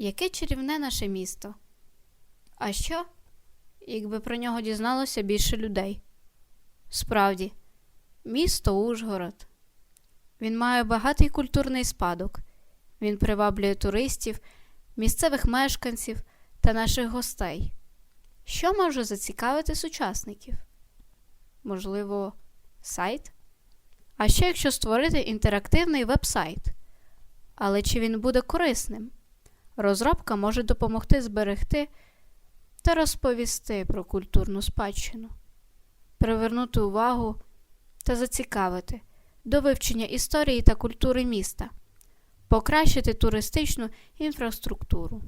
Яке чарівне наше місто. А що, якби про нього дізналося більше людей? Справді, місто Ужгород. Він має багатий культурний спадок. Він приваблює туристів, місцевих мешканців та наших гостей. Що може зацікавити сучасників? Можливо, сайт? А що якщо створити інтерактивний веб-сайт? Але чи він буде корисним? Розробка може допомогти зберегти та розповісти про культурну спадщину, привернути увагу та зацікавити до вивчення історії та культури міста, покращити туристичну інфраструктуру.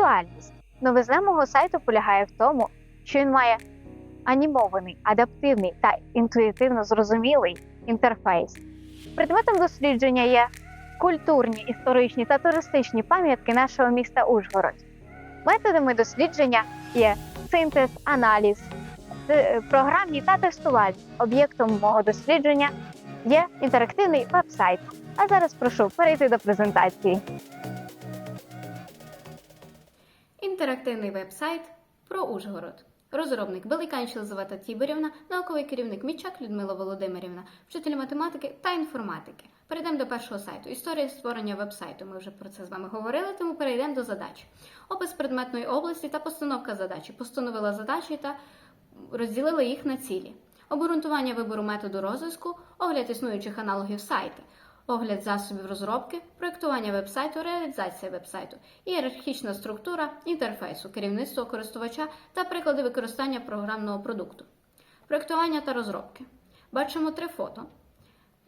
Актуальність. Новизна мого сайту полягає в тому, що він має анімований, адаптивний та інтуїтивно зрозумілий інтерфейс. Предметом дослідження є культурні, історичні та туристичні пам'ятки нашого міста Ужгород. Методами дослідження є синтез, аналіз, програмні та тестувальні. Об'єктом мого дослідження є інтерактивний веб-сайт. А зараз прошу перейти до презентації. Інтерактивний веб-сайт про Ужгород. Розробник Беликанч Єлизавета Тіборівна, науковий керівник Мічак Людмила Володимирівна, вчитель математики та інформатики. Перейдемо до першого сайту. Історія створення веб-сайту. Ми вже про це з вами говорили, тому перейдемо до задач. Опис предметної області та постановка задачі. Постановила задачі та розділила їх на цілі. Обґрунтування вибору методу розвитку, огляд існуючих аналогів сайту, огляд засобів розробки, проєктування вебсайту, реалізація вебсайту, ієрархічна структура інтерфейсу, керівництво користувача та приклади використання програмного продукту. Проєктування та розробки. Бачимо три фото.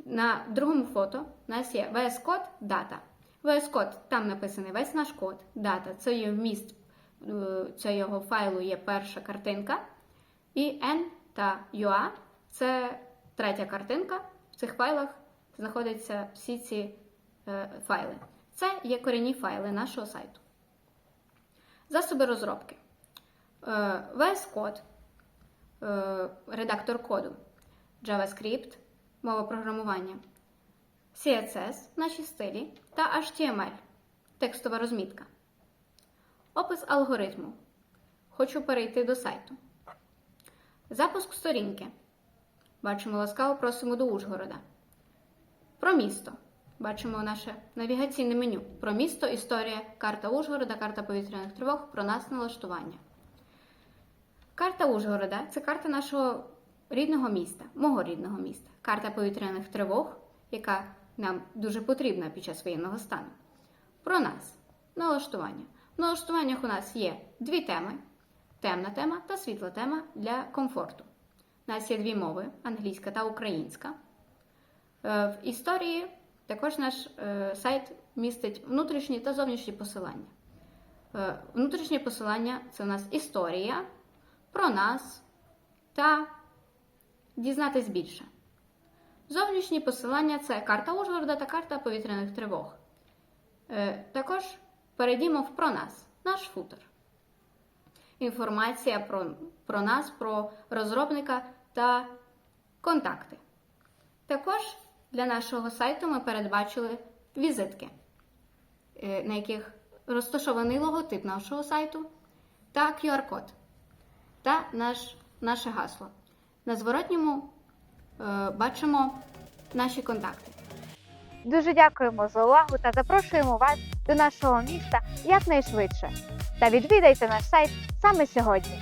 На другому фото у нас є VS Code, дата. VS Code, там написаний весь наш код, дата. Це є вміст е, цього файлу є перша картинка. І N та UA це третя картинка. В цих файлах знаходяться всі ці е, файли. Це є корінні файли нашого сайту. Засоби розробки. Е, VS Code, е, редактор коду, JavaScript, мова програмування, CSS, наші стилі та HTML, текстова розмітка. Опис алгоритму. Хочу перейти до сайту. Запуск сторінки. Бачимо ласкаво просимо до Ужгорода. Про місто. Бачимо наше навігаційне меню. Про місто, історія, карта Ужгорода, карта повітряних тривог, про нас налаштування. Карта Ужгорода це карта нашого рідного міста, мого рідного міста. Карта повітряних тривог, яка нам дуже потрібна під час воєнного стану. Про нас. Налаштування. В налаштуваннях у нас є дві теми: темна тема та світла тема для комфорту. У нас є дві мови англійська та українська. Е, В історії також наш е, сайт містить внутрішні та зовнішні посилання. Е, Внутрішні посилання це у нас історія про нас та дізнатись більше. Зовнішні посилання це карта Ужгорода та карта повітряних тривог. Також перейдімо в про нас, наш футер. Інформація про, про нас, про розробника та контакти. Також для нашого сайту ми передбачили візитки, е, на яких розташований логотип нашого сайту та QR-код та наш наше гасло. На зворотньому е, бачимо наші контакти. Дуже дякуємо за увагу та запрошуємо вас до нашого міста якнайшвидше. Та відвідайте наш сайт саме сьогодні.